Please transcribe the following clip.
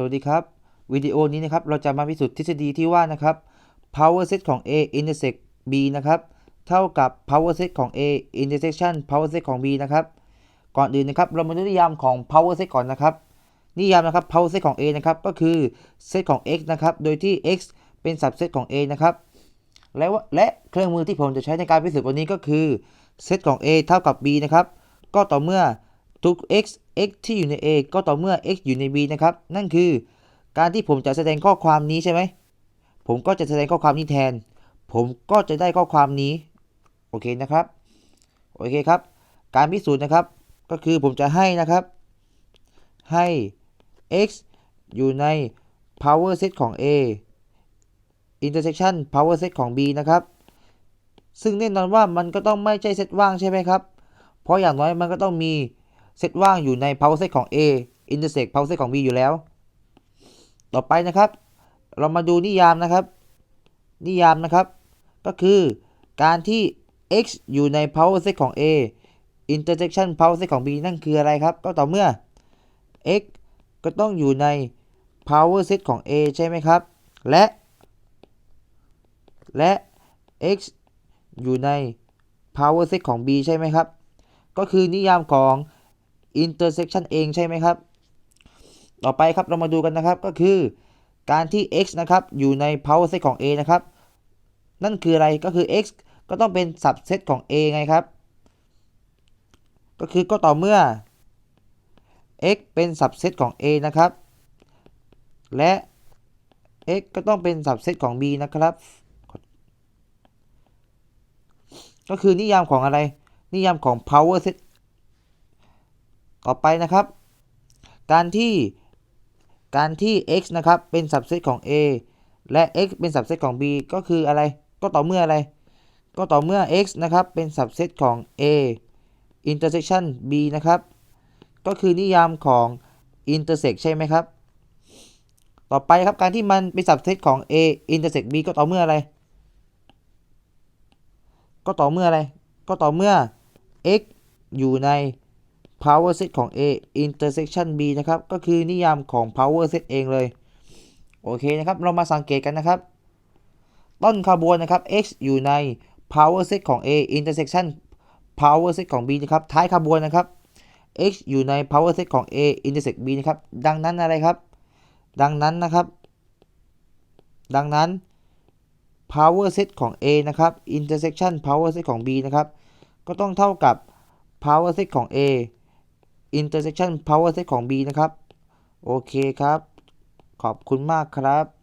สวัสดีครับ วิดีโอนี้นะครับเราจะมาพิสูจน์ทฤษฎีที่ว่านะครับ power set ของ A intersect B นะครับเท่ากับ power set ของ A intersection power set ของ B นะครับก่อนอื่นนะครับเรามาดูนิยามของ power set ก่อนนะครับ นิยามนะครับ power set ของ A นะครับก็คือเซตของ x นะครับโดยที่ x เป็น subset ของ A นะครับและว่าและเครื่องมือที่ผมจะใช้ในการพิสูจน์วันนี้ก็คือเซตของ A เท่ากับ B นะครับก็ต่อเมื่อทุก x x ที่อยู่ใน A ก็ต่อเมื่อ x อยู่ใน B นะครับ นั่นคือการที่ผมจะแสดงข้อความนี้ใช่ไหม ผมก็จะแสดงข้อความนี้แทน ผมก็จะได้ข้อความนี้ โอเคนะครับ โอเคครับ การพิสูจน์นะครับ ก็คือผมจะให้นะครับ ให้ x อยู่ใน power set ของ A intersection power set ของ B นะครับ ซึ่งแน่นอนว่ามันก็ต้องไม่ใช่เซตว่างใช่ไหมครับ เพราะอย่างน้อยมันก็ต้องมี เซตว่างอยู่ใน power set ของ A intersect power set ของ B อยู่แล้ว ต่อไปนะครับ เรามาดูนิยามนะครับ นิยามนะครับ ก็คือการที่ x อยู่ใน power set ของ A intersection power set ของ B นั่นคืออะไรครับ ก็ต่อเมื่อ x ก็ต้องอยู่ใน power set ของ A ใช่ไหมครับ และ และ x อยู่ใน power set ของ B ใช่ไหมครับ ก็คือนิยามของ intersection เองใช่ไหมครับ ต่อไปครับเรามาดูกันนะครับก็คือการที่ x นะครับอยู่ใน power set ของ A นะครับ นั่นคืออะไรก็คือ x ก็ต้องเป็น subset ของ A ไงครับ ก็คือก็ต่อเมื่อ x เป็น subset ของ A นะครับ และ x ก็ต้องเป็น subset ของ B นะครับ ก็คือนิยามของอะไร นิยามของ power set ต่อไปนะครับ การที่การที่ x นะครับเป็น subset ของ A และ x เป็น subset ของ B ก็คืออะไร ก็ต่อเมื่ออะไร ก็ต่อเมื่อ x นะครับเป็น subset ของ A intersection B นะครับ ก็คือนิยามของ intersect ใช่ไหมครับ ต่อไปครับการที่มันเป็น subset ของ A intersect B ก็ต่อเมื่ออะไร ก็ต่อเมื่ออะไร ก็ต่อเมื่อ x อยู่ใน power set ของ A intersection B นะครับ ก็คือนิยามของ power set เองเลย โอเคนะครับ เรามาสังเกตกันนะครับ ต้นขบวนนะครับ x อยู่ใน power set ของ A intersection power set ของ B นะครับ ท้ายขบวนนะครับ x อยู่ใน power set ของ A intersect B นะครับ ดังนั้นอะไรครับ ดังนั้นนะครับ ดังนั้น power set ของ A นะครับ intersection power set ของ B นะครับ ก็ต้องเท่ากับ power set ของ A intersection power set ของ B นะครับ โอเคครับ ขอบคุณมากครับ